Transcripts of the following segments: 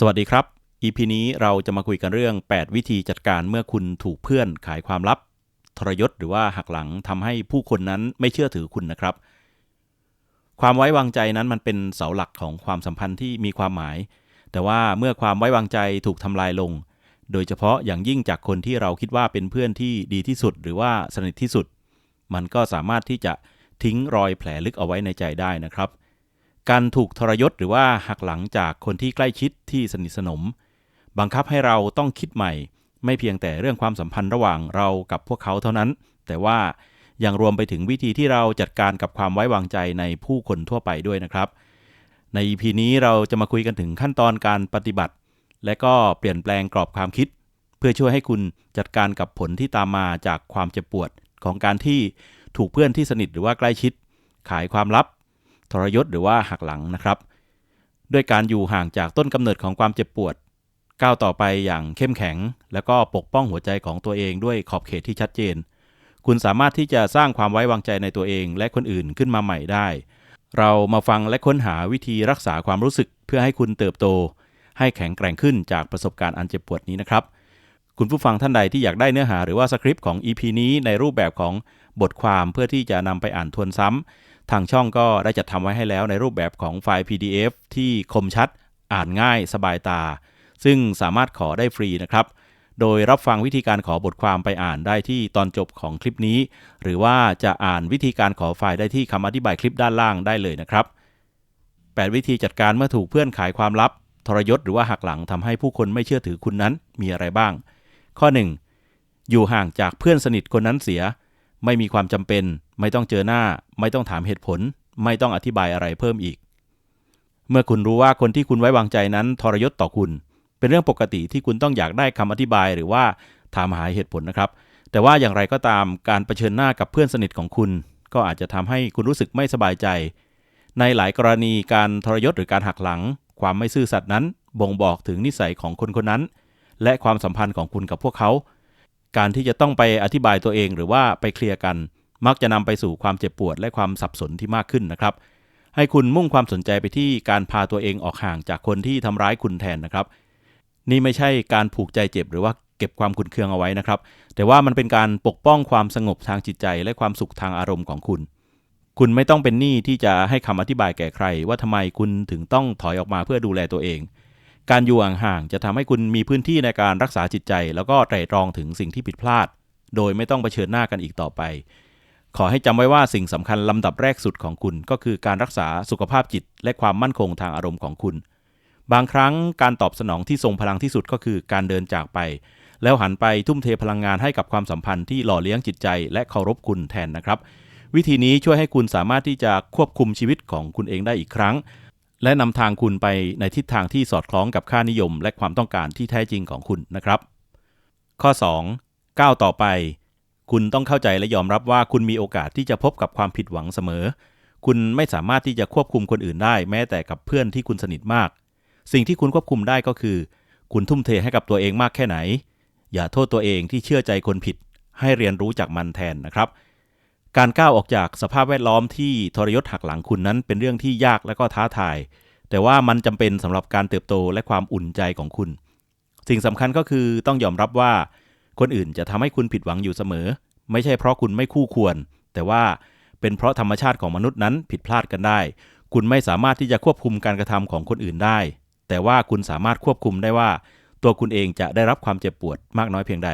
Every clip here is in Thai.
สวัสดีครับ EP นี้เราจะมาคุยกันเรื่อง 8 วิธีจัดการเมื่อคุณถูกเพื่อนขายความลับ ทรยศหรือว่าหักหลังทำให้ผู้คนนั้นไม่เชื่อถือคุณนะครับ ความไว้วางใจนั้นมันเป็นเสาหลักของความสัมพันธ์ที่มีความหมาย แต่ว่าเมื่อความไว้วางใจถูกทำลายลง โดยเฉพาะอย่างยิ่งจากคนที่เราคิดว่าเป็นเพื่อนที่ดีที่สุด หรือว่าสนิทที่สุด มันก็สามารถที่จะทิ้งรอยแผลลึกเอาไว้ในใจได้นะครับ การถูกทรยศหรือว่าหักหลังจากคนที่ใกล้ชิดที่สนิทสนม บังคับให้เราต้องคิดใหม่ ไม่เพียงแต่เรื่องความสัมพันธ์ระหว่างเรากับพวกเขาเท่านั้น แต่ว่ายังรวมไปถึงวิธีที่เราจัดการกับความไว้วางใจในผู้คนทั่วไปด้วยนะครับ ใน EP นี้เราจะมาคุยกันถึงขั้นตอนการปฏิบัติ และก็เปลี่ยนแปลงกรอบความคิด เพื่อช่วยให้คุณจัดการกับผลที่ตามมาจากความเจ็บปวดของการที่ถูกเพื่อนที่สนิทหรือว่าใกล้ชิด ขายความลับ ทรยศหรือว่าหักหลังนะครับ ด้วยการอยู่ห่างจากต้นกำเนิดของความเจ็บปวด ก้าวต่อไปอย่างเข้มแข็ง แล้วก็ปกป้องหัวใจของตัวเองด้วยขอบเขตที่ชัดเจน คุณสามารถที่จะสร้างความไว้วางใจในตัวเองและคนอื่นขึ้นมาใหม่ได้ เรามาฟังและค้นหาวิธีรักษาความรู้สึกเพื่อให้คุณเติบโต ให้แข็งแกร่งขึ้นจากประสบการณ์อันเจ็บปวดนี้นะครับคุณผู้ฟังท่านใดที่อยากได้เนื้อหาหรือว่าสคริปต์ของ EP นี้ในรูปแบบของบทความเพื่อที่จะนำไปอ่านทวนซ้ำ ทางช่องก็ได้จัดทำไว้ให้แล้วในรูปแบบของไฟล์ PDF ที่คมชัด อ่านง่ายสบายตา ซึ่งสามารถขอได้ฟรีนะครับ โดยรับฟังวิธีการขอบทความไปอ่านได้ที่ตอนจบของคลิปนี้ หรือว่าจะอ่านวิธีการขอไฟล์ได้ที่คำอธิบายคลิปด้านล่างได้เลยนะครับ 8 วิธีจัดการเมื่อถูกเพื่อนขายความลับ ทรยศหรือว่าหักหลังทำให้ผู้คนไม่เชื่อถือคุณนั้นมีอะไรบ้าง ข้อ 1. อยู่ห่างจากเพื่อนสนิทคนนั้นเสีย ไม่มีความจำเป็น ไม่ต้องเจอหน้า ไม่ต้องถามเหตุผล ไม่ต้องอธิบายอะไรเพิ่มอีก เมื่อคุณรู้ว่าคนที่คุณไว้วางใจนั้นทรยศต่อคุณ เป็นเรื่องปกติที่คุณต้องอยากได้คำอธิบายหรือว่าถามหาเหตุผลนะครับ แต่ว่าอย่างไรก็ตามการเผชิญหน้ากับเพื่อนสนิทของคุณ ก็อาจจะทำให้คุณรู้สึกไม่สบายใจ ในหลายกรณีการทรยศหรือการหักหลัง ความไม่ซื่อสัตย์นั้น บ่งบอกถึงนิสัยของคนคนนั้น และความสัมพันธ์ของคุณกับพวกเขา การที่จะต้องไปอธิบายตัวเองหรือว่าไปเคลียร์กัน มักจะนำไปสู่ความเจ็บปวดและความสับสนที่มากขึ้นนะครับ ให้คุณมุ่งความสนใจไปที่การพาตัวเองออกห่างจากคนที่ทำร้ายคุณแทนนะครับ นี่ไม่ใช่การผูกใจเจ็บหรือว่าเก็บความขุนเคืองเอาไว้นะครับ แต่ว่ามันเป็นการปกป้องความสงบทางจิตใจ และความสุขทางอารมณ์ของคุณ คุณไม่ต้องเป็นหนี้ที่จะให้คำอธิบายแก่ใคร ว่าทำไมคุณถึงต้องถอยออกมาเพื่อดูแลตัวเอง การอยู่ห่างๆจะทำให้คุณมีพื้นที่ในการรักษาจิตใจ แล้วก็ไตร่ตรองถึงสิ่งที่ผิดพลาด โดยไม่ต้องเผชิญหน้ากันอีกต่อไป ขอให้จำไว้ว่าสิ่งสำคัญลำดับแรกสุดของคุณ ก็คือการรักษาสุขภาพจิต และความมั่นคงทางอารมณ์ของคุณ บางครั้งการตอบสนองที่ทรงพลังที่สุดก็คือการเดินจากไป แล้วหันไปทุ่มเทพลังงานให้กับความสัมพันธ์ที่หล่อเลี้ยงจิตใจและเคารพคุณแทนนะครับ วิธีนี้ช่วยให้คุณสามารถที่จะควบคุมชีวิตของคุณเองได้อีกครั้ง และนำทางคุณไปในทิศทางที่สอดคล้องกับค่านิยม และความต้องการที่แท้จริงของคุณนะครับ ข้อ 2. ก้าวต่อไป คุณต้องเข้าใจและยอมรับว่าคุณมีโอกาสที่จะพบกับความผิดหวังเสมอ คุณไม่สามารถที่จะควบคุมคนอื่นได้ แม้แต่กับเพื่อนที่คุณสนิทมาก สิ่งที่คุณควบคุมได้ก็คือ คุณทุ่มเทให้กับตัวเองมากแค่ไหน อย่าโทษตัวเองที่เชื่อใจคนผิด ให้เรียนรู้จากมันแทนนะครับ การก้าวออกจากสภาพแวดล้อมที่ทรยศหักหลังคุณนั้น เป็นเรื่องที่ยากและก็ท้าทาย แต่ว่ามันจำเป็นสำหรับการเติบโตและความอุ่นใจของคุณ สิ่งสำคัญก็คือต้องยอมรับว่า คนอื่นจะทำให้คุณผิดหวังอยู่เสมอ ไม่ใช่เพราะคุณไม่คู่ควร แต่ว่าเป็นเพราะธรรมชาติของมนุษย์นั้นผิดพลาดกันได้ คุณไม่สามารถที่จะควบคุมการกระทำของคนอื่นได้ แต่ว่าคุณสามารถควบคุมได้ว่า ตัวคุณเองจะได้รับความเจ็บปวดมากน้อยเพียงใด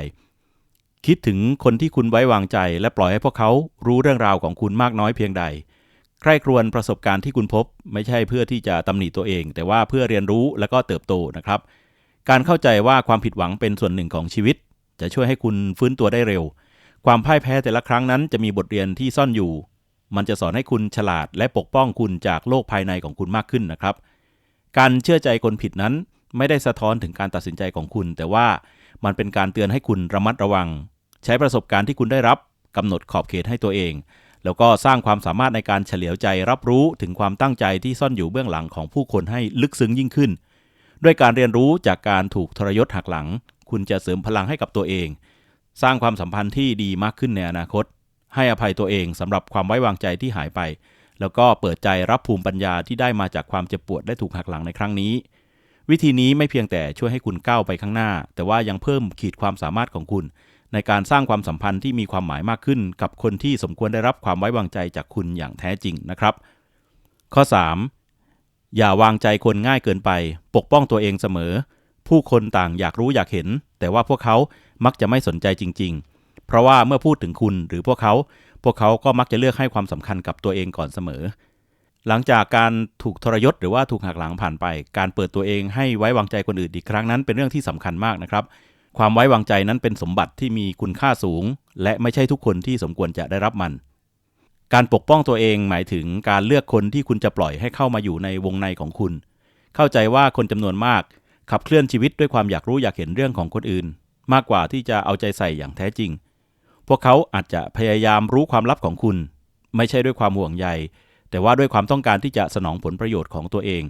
คิดถึงคนที่คุณไว้วางใจ และปล่อยให้พวกเขารู้เรื่องราวของคุณมากน้อยเพียงใด ใคร่ครวญประสบการณ์ที่คุณพบ ไม่ใช่เพื่อที่จะตำหนิตัวเอง แต่ว่าเพื่อเรียนรู้และก็เติบโตนะครับ การเข้าใจว่าความผิดหวังเป็นส่วนหนึ่งของชีวิต จะช่วยให้คุณฟื้นตัวได้เร็ว ความพ่ายแพ้แต่ละครั้งนั้นจะมีบทเรียนที่ซ่อนอยู่ มันจะสอนให้คุณฉลาดและปกป้องคุณจากโลกภายในของคุณมากขึ้นนะครับ การเชื่อใจคนผิดนั้น ไม่ได้สะท้อนถึงการตัดสินใจของคุณ แต่ว่ามันเป็นการเตือนให้คุณระมัดระวัง ใช้ประสบการณ์ที่คุณได้รับกำหนดขอบเขตให้ตัวเอง แล้วก็สร้างความสามารถในการเฉลียวใจรับรู้ถึงความตั้งใจที่ซ่อนอยู่เบื้องหลังของผู้คนให้ลึกซึ้งยิ่งขึ้น ด้วยการเรียนรู้จากการถูกทรยศหักหลัง คุณจะเสริมพลังให้กับตัวเอง สร้างความสัมพันธ์ที่ดีมากขึ้นในอนาคต ให้อภัยตัวเองสำหรับความไว้วางใจที่หายไป แล้วก็เปิดใจรับภูมิปัญญาที่ได้มาจากความเจ็บปวดและถูกหักหลังในครั้งนี้ววิธีนี้ไม่เพียงแต่ช่วยให้คุณก้าวไปข้างหน้า แต่ว่ายังเพิ่มขีดความสามารถของคุณ ในการสร้างความสัมพันธ์ที่มีความหมายมากขึ้น กับคนที่สมควรได้รับความไว้วางใจจากคุณอย่างแท้จริงนะครับ ข้อ 3. อย่าวางใจคนง่ายเกินไป ปกป้องตัวเองเสมอ ผู้คนต่างอยากรู้อยากเห็น แต่ว่าพวกเขามักจะไม่สนใจจริง ๆ เพราะว่าเมื่อพูดถึงคุณหรือพวกเขา พวกเขาก็มักจะเลือกให้ความสำคัญกับตัวเองก่อนเสมอ หลังจากการถูกทรยศหรือว่าถูกหักหลังผ่านไป การเปิดตัวเองให้ไว้วางใจคนอื่นอีกครั้งนั้นเป็นเรื่องที่สำคัญมากนะครับ ความไว้วางใจนั้นเป็นสมบัติที่มีคุณค่าสูง และไม่ใช่ทุกคนที่สมควรจะได้รับมัน การปกป้องตัวเองหมายถึงการเลือกคนที่คุณจะปล่อยให้เข้ามาอยู่ในวงในของคุณ เข้าใจว่าคนจำนวนมาก ขับเคลื่อนชีวิตด้วยความอยากรู้อยากเห็นเรื่องของคนอื่น มากกว่าที่จะเอาใจใส่อย่างแท้จริง พวกเขาอาจจะพยายามรู้ความลับของคุณ ไม่ใช่ด้วยความห่วงใย แต่ว่าด้วยความต้องการที่จะสนองผลประโยชน์ของตัวเอง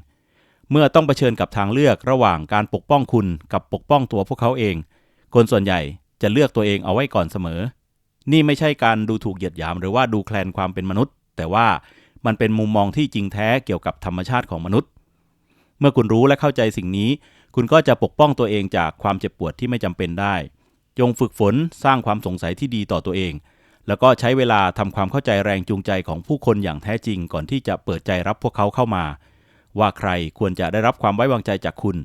เมื่อต้องเผชิญกับทางเลือกระหว่างการปกป้องคุณกับปกป้องตัวพวกเขาเอง คนส่วนใหญ่จะเลือกตัวเองเอาไว้ก่อนเสมอ นี่ไม่ใช่การดูถูกเหยียดหยามหรือว่าดูแคลนความเป็นมนุษย์ แต่ว่ามันเป็นมุมมองที่จริงแท้เกี่ยวกับธรรมชาติของมนุษย์ เมื่อคุณรู้และเข้าใจสิ่งนี้ คุณก็จะปกป้องตัวเองจากความเจ็บปวดที่ไม่จำเป็นได้ จงฝึกฝนสร้างความสงสัยที่ดีต่อตัวเอง แล้วก็ใช้เวลาทำความเข้าใจแรงจูงใจของผู้คนอย่างแท้จริงก่อนที่จะเปิดใจรับพวกเขาเข้ามา ว่าใครควรจะได้รับความไว้วางใจจากคุณ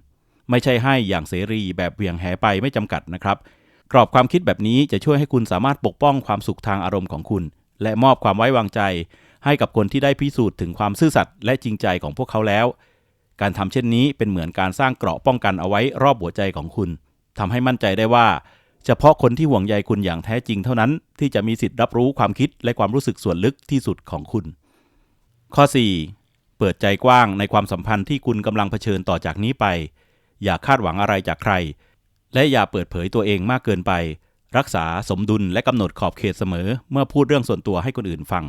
ไม่ใช่ให้อย่างเสรีแบบเบียงแหไปไม่จำกัดนะครับ กรอบความคิดแบบนี้จะช่วยให้คุณสามารถปกป้องความสุขทางอารมณ์ของคุณ และมอบความไว้วางใจ ให้กับคนที่ได้พิสูจน์ถึงความซื่อสัตย์และจริงใจของพวกเขาแล้ว การทำเช่นนี้เป็นเหมือนการสร้างเกราะป้องกันเอาไว้รอบหัวใจของคุณทำให้มั่นใจได้ว่า เฉพาะคนที่ห่วงใยคุณอย่างแท้จริงเท่านั้น ที่จะมีสิทธิ์รับรู้ความคิดและความรู้สึกส่วนลึกที่สุดของคุณ ข้อ 4. เปิดใจกว้างในความสัมพันธ์ที่คุณกำลังเผชิญต่อจากนี้ไป อย่าคาดหวังอะไรจากใคร และอย่าเปิดเผยตัวเองมากเกินไป รักษาสมดุลและกำหนดขอบเขตเสมอ เมื่อพูดเรื่องส่วนตัวให้คนอื่นฟัง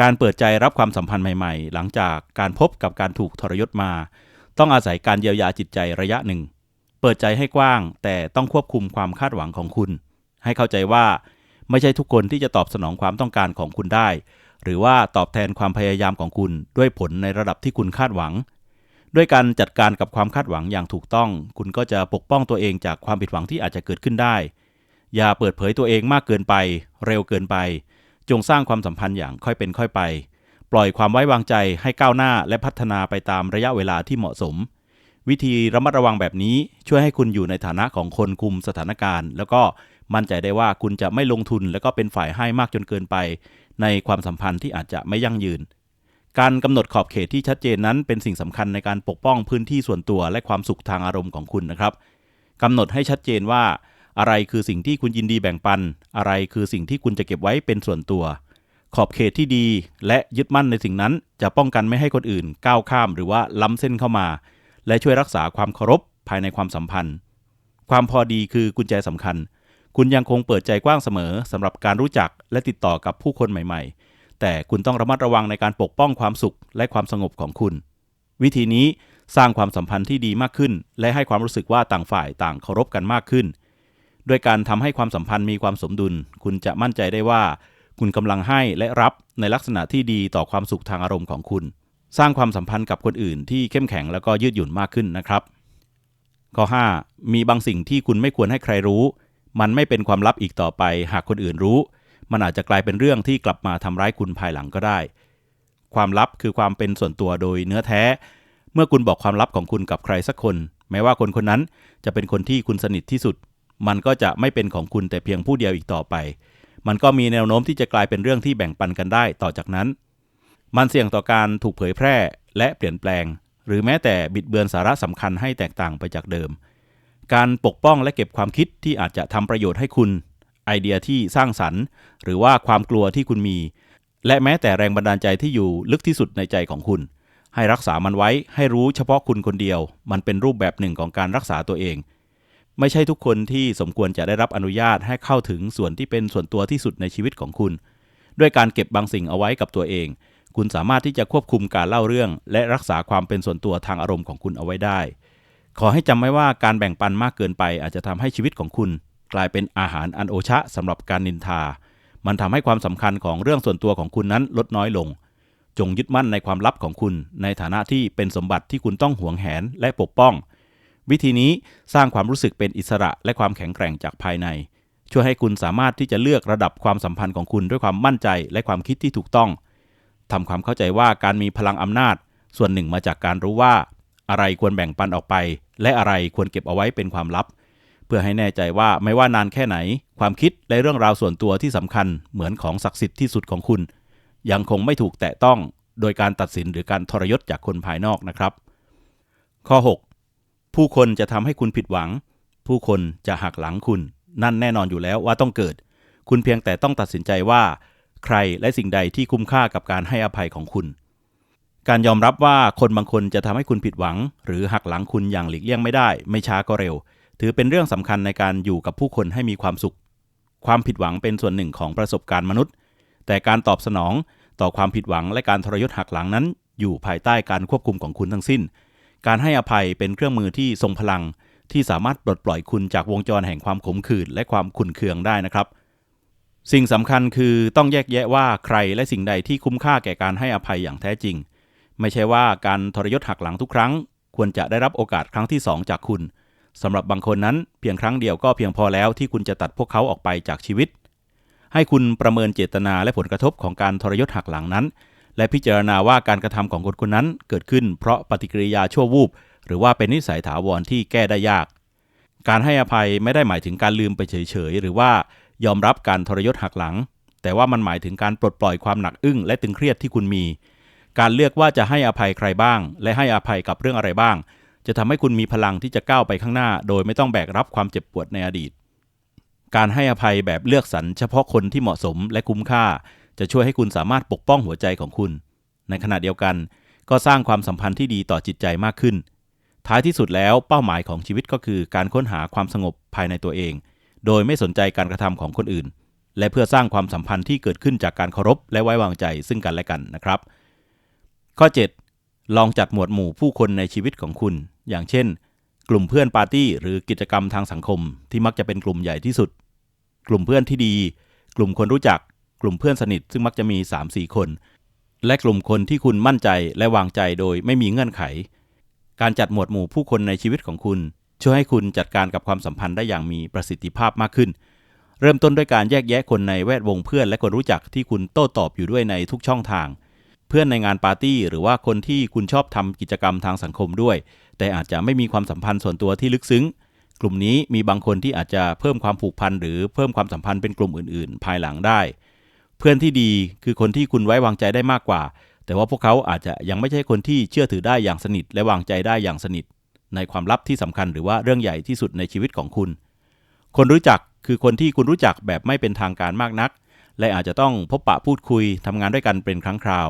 การเปิดใจรับความสัมพันธ์ใหม่ ๆ หลังจากการพบกับการถูกทรยศมา ต้องอาศัยการเยียวยาจิตใจระยะหนึ่ง เปิดใจให้กว้าง แต่ต้องควบคุมความคาดหวังของคุณ ให้เข้าใจว่า ไม่ใช่ทุกคนที่จะตอบสนองความต้องการของคุณได้ หรือว่าตอบแทนความพยายามของคุณด้วยผลในระดับที่คุณคาดหวัง ด้วยการจัดการกับความคาดหวังอย่างถูกต้อง คุณก็จะปกป้องตัวเองจากความผิดหวังที่อาจจะเกิดขึ้นได้ อย่าเปิดเผยตัวเองมากเกินไป เร็วเกินไป จงสร้างความสัมพันธ์อย่างค่อยเป็นค่อยไป ปล่อยความไว้วางใจให้ก้าวหน้าและพัฒนาไปตามระยะเวลาที่เหมาะสม วิธีระมัดระวังแบบนี้ช่วยให้คุณอยู่ในฐานะของคนคุมสถานการณ์ แล้วก็มั่นใจได้ว่าคุณจะไม่ลงทุนแล้วก็เป็นฝ่ายให้มากจนเกินไป ในความสัมพันธ์ที่อาจจะไม่ยั่งยืน การกำหนดขอบเขตที่ชัดเจนนั้นเป็นสิ่งสำคัญในการปกป้องพื้นที่ส่วนตัวและความสุขทางอารมณ์ของคุณนะครับกำหนดให้ชัดเจนว่า อะไรคือสิ่งที่คุณยินดีแบ่งปัน อะไรคือสิ่งที่คุณจะเก็บไว้เป็นส่วนตัว ขอบเขตที่ดี และยึดมั่นในสิ่งนั้น จะป้องกันไม่ให้คนอื่น ก้าวข้ามหรือว่าล้ำเส้นเข้ามา และช่วยรักษาความเคารพภายในความสัมพันธ์ ความพอดีคือกุญแจสำคัญ คุณยังคงเปิดใจกว้างเสมอสำหรับการรู้จักและติดต่อกับผู้คนใหม่ ๆ แต่คุณต้องระมัดระวังในการปกป้องความสุขและความสงบของคุณ วิธีนี้สร้างความสัมพันธ์ที่ดีมากขึ้น และให้ความรู้สึกว่าต่างฝ่ายต่างเคารพกันมากขึ้น ด้วยการทำให้ความสัมพันธ์มีความสมดุล คุณจะมั่นใจได้ว่า คุณกำลังให้และรับในลักษณะที่ดีต่อความสุขทางอารมณ์ของคุณ สร้างความสัมพันธ์กับคนอื่นที่เข้มแข็งแล้วก็ยืดหยุ่นมากขึ้นนะครับ ข้อ 5 มีบางสิ่งที่คุณไม่ควรให้ใครรู้ มันไม่เป็นความลับอีกต่อไป หากคนอื่นรู้ มันอาจจะกลายเป็นเรื่องที่กลับมาทำร้ายคุณภายหลังก็ได้ ความลับคือความเป็นส่วนตัวโดยเนื้อแท้ เมื่อคุณบอกความลับของคุณกับใครสักคน แม้ว่าคนคนนั้นจะเป็นคนที่คุณสนิทที่สุด มันก็จะไม่เป็นของคุณแต่เพียงผู้เดียวอีกต่อไป มันก็มีแนวโน้มที่จะกลายเป็นเรื่องที่แบ่งปันกันได้ต่อจากนั้น มันเสี่ยงต่อการถูกเผยแพร่และเปลี่ยนแปลง หรือแม้แต่บิดเบือนสาระสำคัญให้แตกต่างไปจากเดิม การปกป้องและเก็บความคิดที่อาจจะทำประโยชน์ให้คุณ ไอเดียที่สร้างสรรค์ หรือว่าความกลัวที่คุณมี และแม้แต่แรงบันดาลใจที่อยู่ลึกที่สุดในใจของคุณ ให้รักษามันไว้ให้รู้เฉพาะคุณคนเดียว มันเป็นรูปแบบหนึ่งของการรักษาตัวเอง ไม่ใช่ทุกคนที่สมควรจะได้รับอนุญาตให้เข้าถึงส่วนที่เป็นส่วนตัวที่สุดในชีวิตของคุณ ด้วยการเก็บบางสิ่งเอาไว้กับตัวเอง คุณสามารถที่จะควบคุมการเล่าเรื่อง และรักษาความเป็นส่วนตัวทางอารมณ์ของคุณเอาไว้ได้ ขอให้จำไว้ว่าการแบ่งปันมากเกินไป อาจจะทำให้ชีวิตของคุณ กลายเป็นอาหารอันโอชะสำหรับการนินทา มันทำให้ความสำคัญของเรื่องส่วนตัวของคุณนั้นลดน้อยลง จงยึดมั่นในความลับของคุณ ในฐานะที่เป็นสมบัติที่คุณต้องหวงแหนและปกป้อง วิธีนี้สร้างความรู้สึกเป็นอิสระและความแข็งแกร่งจากภายใน ช่วยให้คุณสามารถที่จะเลือกระดับความสัมพันธ์ของคุณด้วยความมั่นใจและความคิดที่ถูกต้องทำความเข้าใจว่าการมีพลังอำนาจ ส่วนหนึ่งมาจากการรู้ว่า อะไรควรแบ่งปันออกไป และอะไรควรเก็บเอาไว้เป็นความลับ เพื่อให้แน่ใจว่าไม่ว่านานแค่ไหน ความคิดและเรื่องราวส่วนตัวที่สำคัญเหมือนของศักดิ์สิทธิ์ที่สุดของคุณ ยังคงไม่ถูกแตะต้อง โดยการตัดสินหรือการทรยศจากคนภายนอกนะครับ ข้อ 6 ผู้คนจะทำให้คุณผิดหวัง ผู้คนจะหักหลังคุณ นั่นแน่นอนอยู่แล้วว่าต้องเกิด คุณเพียงแต่ต้องตัดสินใจว่า ใครและสิ่งใดที่คุ้มค่ากับการให้อภัยของคุณ การยอมรับว่าคนบางคนจะทำให้คุณผิดหวัง หรือหักหลังคุณอย่างหลีกเลี่ยงไม่ได้ ไม่ช้าก็เร็ว ถือเป็นเรื่องสำคัญในการอยู่กับผู้คนให้มีความสุข ความผิดหวังเป็นส่วนหนึ่งของประสบการณ์มนุษย์ แต่การตอบสนองต่อความผิดหวังและการทรยศหักหลังนั้น อยู่ภายใต้การควบคุมของคุณทั้งสิ้น การให้อภัยเป็นเครื่องมือที่ทรงพลัง ที่สามารถปลดปล่อยคุณจากวงจรแห่งความขมขื่นและความขุ่นเคืองได้นะครับ สิ่งสำคัญคือต้องแยกแยะว่าใครและสิ่งใดที่คุ้มค่าแก่การให้อภัยอย่างแท้จริง ไม่ใช่ว่าการทรยศหักหลังทุกครั้ง ควรจะได้รับโอกาสครั้งที่ 2 จากคุณสำหรับบางคนนั้นเพียงครั้งเดียวก็เพียงพอแล้วที่คุณจะตัดพวกเขาออกไปจากชีวิต ให้คุณประเมินเจตนาและผลกระทบของการทรยศหักหลังนั้น และพิจารณาว่าการกระทำของคนคนนั้นเกิดขึ้นเพราะปฏิกิริยาชั่ววูบหรือว่าเป็นนิสัยถาวรที่แก้ได้ยาก การให้อภัยไม่ได้หมายถึงการลืมไปเฉยๆหรือว่ายอมรับการทรยศหักหลัง แต่ว่ามันหมายถึงการปลดปล่อยความหนักอึ้งและตึงเครียดที่คุณมี การเลือกว่าจะให้อภัยใครบ้าง และให้อภัยกับเรื่องอะไรบ้าง จะทำให้คุณมีพลังที่จะก้าวไปข้างหน้า โดยไม่ต้องแบกรับความเจ็บปวดในอดีต การให้อภัยแบบเลือกสรรเฉพาะคนที่เหมาะสมและคุ้มค่า จะช่วยให้คุณสามารถปกป้องหัวใจของคุณ ในขณะเดียวกัน ก็สร้างความสัมพันธ์ที่ดีต่อจิตใจมากขึ้น ท้ายที่สุดแล้วเป้าหมายของชีวิตก็คือการค้นหาความสงบภายในตัวเอง โดยไม่สนใจการกระทำของคนอื่น และเพื่อสร้างความสัมพันธ์ที่เกิดขึ้นจากการเคารพและไว้วางใจซึ่งกันและกันนะครับ ข้อ 7 ลองจัดหมวดหมู่ผู้คนในชีวิตของคุณ อย่างเช่น กลุ่มเพื่อนปาร์ตี้หรือกิจกรรมทางสังคม ที่มักจะเป็นกลุ่มใหญ่ที่สุด กลุ่มเพื่อนที่ดี กลุ่มคนรู้จัก กลุ่มเพื่อนสนิทซึ่งมักจะมี 3-4 คน และกลุ่มคนที่คุณมั่นใจและวางใจโดยไม่มีเงื่อนไข การจัดหมวดหมู่ผู้คนในชีวิตของคุณ ช่วยให้คุณจัดการกับความสัมพันธ์ได้อย่างมีประสิทธิภาพมากขึ้น เริ่มต้นด้วยการแยกแยะคนในแวดวงเพื่อนและคนรู้จักที่คุณโต้ตอบอยู่ด้วยในทุกช่องทาง เพื่อนในงานปาร์ตี้ หรือว่าคนที่คุณชอบทำกิจกรรมทางสังคมด้วย แต่อาจจะไม่มีความสัมพันธ์ส่วนตัวที่ลึกซึ้ง กลุ่มนี้มีบางคนที่อาจจะเพิ่มความผูกพันหรือเพิ่มความสัมพันธ์เป็นกลุ่มอื่น ๆ ภายหลังได้ เพื่อนที่ดีคือคนที่คุณไว้วางใจได้มากกว่า แต่ว่าพวกเขาอาจจะยังไม่ใช่คนที่เชื่อถือได้อย่างสนิท และวางใจได้อย่างสนิท ในความลับที่สำคัญหรือว่าเรื่องใหญ่ที่สุดในชีวิตของคุณ คนรู้จักคือคนที่คุณรู้จักแบบไม่เป็นทางการมากนัก และอาจจะต้องพบปะพูดคุยทำงานด้วยกันเป็นครั้งคราว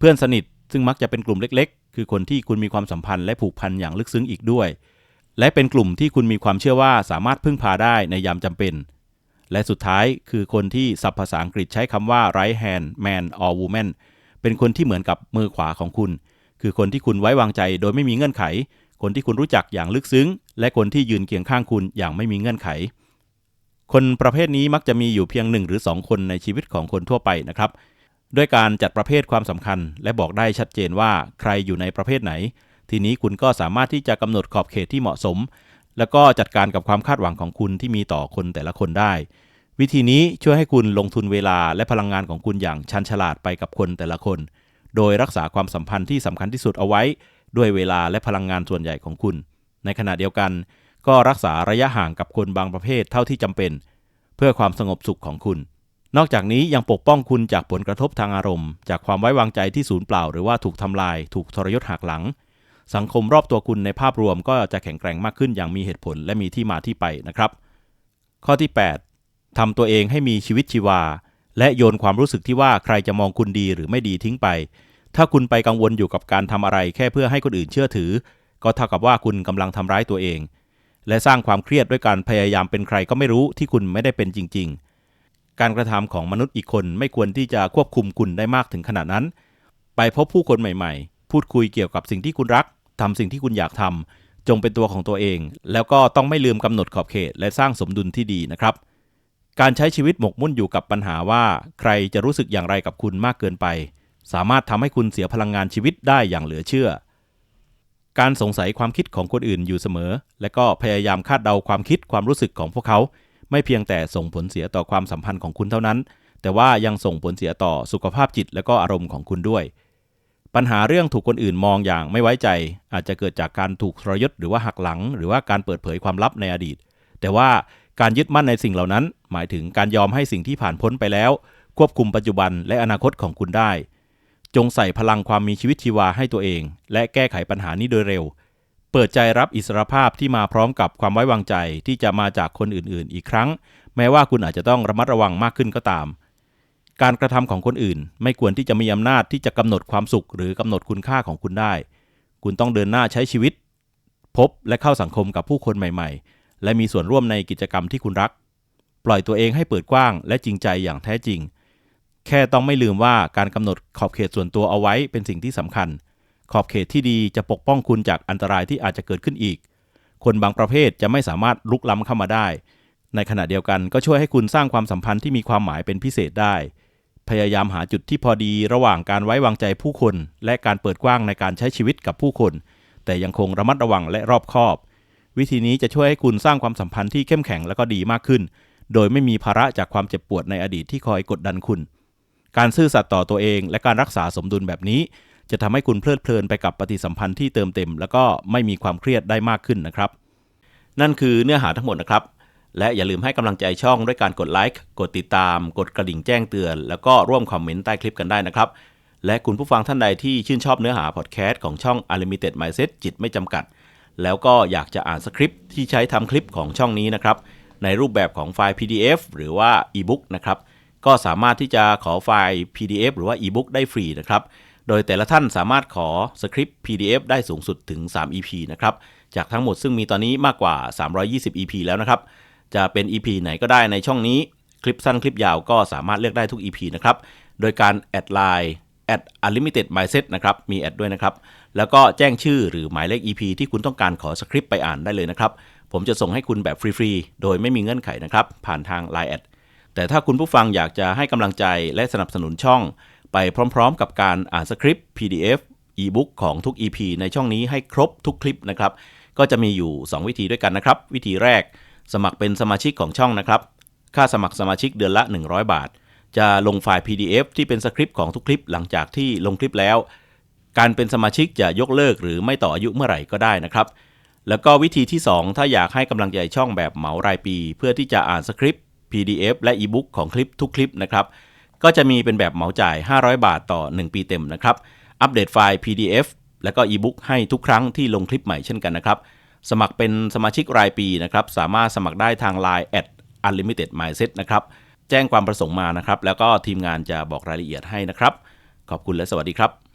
เพื่อนสนิทซึ่งมักจะเป็นกลุ่มเล็ก ๆ คือคนที่คุณมีความสัมพันธ์และผูกพันอย่างลึกซึ้งอีกด้วย และเป็นกลุ่มที่คุณมีความเชื่อว่าสามารถพึ่งพาได้ในยามจำเป็น และสุดท้ายคือคนที่ศัพท์ภาษาอังกฤษใช้คำว่า right hand man or woman เป็นคนที่เหมือนกับมือขวาของคุณ คือคนที่คุณไว้วางใจโดยไม่มีเงื่อนไข คนที่คุณรู้จักอย่างลึกซึ้ง และคนที่ยืนเคียงข้างคุณอย่างไม่มีเงื่อนไข คนประเภทนี้มักจะมีอยู่เพียงหนึ่งหรือสองคนในชีวิตของคนทั่วไปนะครับ ด้วยการจัดประเภทความสำคัญ และบอกได้ชัดเจนว่าใครอยู่ในประเภทไหน ทีนี้คุณก็สามารถที่จะกำหนดขอบเขตที่เหมาะสม แล้วก็จัดการกับความคาดหวังของคุณที่มีต่อคนแต่ละคนได้ วิธีนี้ช่วยให้คุณลงทุนเวลาและพลังงานของคุณอย่างชันฉลาดไปกับคนแต่ละคน โดยรักษาความสัมพันธ์ที่สำคัญที่สุดเอาไว้ ด้วยเวลาและพลังงานส่วนใหญ่ของคุณ ในขณะเดียวกัน ก็รักษาระยะห่างกับคนบางประเภทเท่าที่จำเป็น เพื่อความสงบสุขของคุณ นอกจากนี้ยังปกป้องคุณจากผลกระทบทางอารมณ์ จากความไว้วางใจที่สูญเปล่า หรือว่าถูกทำลาย ถูกทรยศหักหลัง สังคมรอบตัวคุณในภาพรวมก็จะแข็งแกร่งมากขึ้นอย่างมีเหตุผลและมีที่มาที่ไปนะครับ ข้อที่ 8ทำตัวเองให้มีชีวิตชีวา และโยนความรู้สึกที่ว่าใครจะมองคุณดีหรือไม่ดีทิ้งไป ถ้าคุณไปกังวลอยู่กับการทำอะไรแค่เพื่อให้คนอื่นเชื่อถือ ก็เท่ากับว่าคุณกำลังทำร้ายตัวเอง และสร้างความเครียดด้วยการพยายามเป็นใครก็ไม่รู้ที่คุณไม่ได้เป็นจริง ๆ การกระทำของมนุษย์อีกคนไม่ควรที่จะควบคุมคุณได้มากถึงขนาดนั้น ไปพบผู้คนใหม่ๆ พูดคุยเกี่ยวกับสิ่งที่คุณรักทำสิ่งที่คุณอยากทำจงเป็นตัวของตัวเอง แล้วก็ต้องไม่ลืมกำหนดขอบเขต และสร้างสมดุลที่ดีนะครับ การใช้ชีวิตหมกมุ่นอยู่กับปัญหาว่าใครจะรู้สึกอย่างไรกับคุณมากเกินไป สามารถทำให้คุณเสียพลังงานชีวิตได้อย่างเหลือเชื่อ การสงสัยความคิดของคนอื่นอยู่เสมอ และก็พยายามคาดเดาความคิดความรู้สึกของพวกเขา ไม่เพียงแต่ส่งผลเสียต่อความสัมพันธ์ของคุณเท่านั้น แต่ว่ายังส่งผลเสียต่อสุขภาพจิตและก็อารมณ์ของคุณด้วย ปัญหาเรื่องถูกคนอื่นมองอย่างไม่ไว้ใจ อาจจะเกิดจากการถูกทรยศหรือว่าหักหลัง หรือว่าการเปิดเผยความลับในอดีต แต่ว่าการยึดมั่นในสิ่งเหล่านั้น หมายถึงการยอมให้สิ่งที่ผ่านพ้นไปแล้ว ควบคุมปัจจุบันและอนาคตของคุณได้ จงใส่พลังความมีชีวิตชีวาให้ตัวเอง และแก้ไขปัญหานี้โดยเร็ว เปิดใจรับอิสรภาพที่มาพร้อมกับความไว้วางใจที่จะมาจากคนอื่นๆ อีกครั้ง แม้ว่าคุณอาจจะต้องระมัดระวังมากขึ้นก็ตาม การกระทำของคนอื่น ไม่ควรที่จะมีอำนาจที่จะกำหนดความสุข หรือกำหนดคุณค่าของคุณได้ คุณต้องเดินหน้าใช้ชีวิต พบและเข้าสังคมกับผู้คนใหม่ ๆ และมีส่วนร่วมในกิจกรรมที่คุณรัก ปล่อยตัวเองให้เปิดกว้างและจริงใจอย่างแท้จริง แค่ต้องไม่ลืมว่าการกำหนดขอบเขตส่วนตัวเอาไว้เป็นสิ่งที่สำคัญ ขอบเขตที่ดีจะปกป้องคุณจากอันตรายที่อาจจะเกิดขึ้นอีก คนบางประเภทจะไม่สามารถลุกล้ำเข้ามาได้ ในขณะเดียวกันก็ช่วยให้คุณสร้างความสัมพันธ์ที่มีความหมายเป็นพิเศษได้ พยายามหาจุดที่พอดีระหว่างการไว้วางใจผู้คน และการเปิดกว้างในการใช้ชีวิตกับผู้คน แต่ยังคงระมัดระวังและรอบคอบ วิธีนี้จะช่วยให้คุณสร้างความสัมพันธ์ที่เข้มแข็งและก็ดีมากขึ้น โดยไม่มีภาระจากความเจ็บปวดในอดีตที่คอยกดดันคุณ การซื่อสัตย์ต่อตัวเอง และการรักษาสมดุลแบบนี้ จะทำให้คุณเพลิดเพลินไปกับปฏิสัมพันธ์ที่เติมเต็ม แล้วก็ไม่มีความเครียดได้มากขึ้นนะครับ นั่นคือเนื้อหาทั้งหมดนะครับ และอย่าลืมให้กำลังใจช่องด้วยการกดไลค์กดติดตาม กดกระดิ่งแจ้งเตือน แล้วก็ร่วมคอมเมนต์ใต้คลิปกันได้นะครับ และคุณผู้ฟังท่านใดที่ชื่นชอบเนื้อหาพอดแคสต์ของช่อง Unlimited Mindset จิตไม่จำกัด แล้วก็อยากจะอ่านสคริปต์ที่ใช้ทำคลิปของช่องนี้นะครับในรูปแบบของไฟล์ PDF หรือว่า e-book นะครับ ก็สามารถที่จะขอไฟล์ PDF หรือว่า e-book ได้ฟรีนะครับ โดยแต่ละท่านสามารถขอสคริปต์ PDF ได้สูงสุดถึง 3 EP นะครับ จากทั้งหมดซึ่งมีตอนนี้มากกว่า 320 EP แล้วนะครับ จะเป็น EP ไหนก็ได้ในช่องนี้ คลิปสั้นคลิปยาวก็สามารถเลือกได้ทุก EP นะครับ โดยการแอดไลน์แอด unlimited mindset นะครับ มีแอดด้วยนะครับ แล้วก็แจ้งชื่อหรือหมายเลข EP ที่คุณต้องการขอสคริปต์ไปอ่านได้เลยนะครับ ผมจะส่งให้คุณแบบฟรีๆ โดยไม่มีเงื่อนไขนะครับ ผ่านทาง Line แอดแต่ถ้าคุณผู้ฟังอยากจะให้กำลังใจและสนับสนุนช่อง ไปพร้อมๆ กับการอ่านสคริปต์ PDF e-book ของทุก EP ในช่องนี้ให้ครบทุกคลิปนะครับ ก็จะมีอยู่ 2 วิธีด้วยกันนะครับ วิธีแรกสมัครเป็นสมาชิกของช่องนะครับ ค่าสมัครสมาชิกเดือนละ 100 บาท จะลงไฟล์ PDF ที่เป็นสคริปต์ของทุกคลิปหลังจากที่ลงคลิปแล้ว การเป็นสมาชิกจะยกเลิกหรือไม่ต่ออายุเมื่อไหร่ก็ได้นะครับ แล้วก็วิธีที่ 2 ถ้าอยากให้กำลังใจช่องแบบเหมารายปี เพื่อที่จะอ่านสคริปต์ PDF และ e-book ของคลิปทุกคลิปนะครับ ก็จะมีเป็นแบบเหมาจ่าย 500 บาทต่อ 1 ปีเต็มนะครับ อัปเดตไฟล์ PDF และก็อีบุ๊กให้ทุกครั้งที่ลงคลิปใหม่เช่นกันนะครับ สมัครเป็นสมาชิกรายปีนะครับ สามารถสมัครได้ทาง Line at unlimited mindset นะครับ แจ้งความประสงค์มานะครับ แล้วก็ทีมงานจะบอกรายละเอียดให้นะครับ ขอบคุณและสวัสดีครับ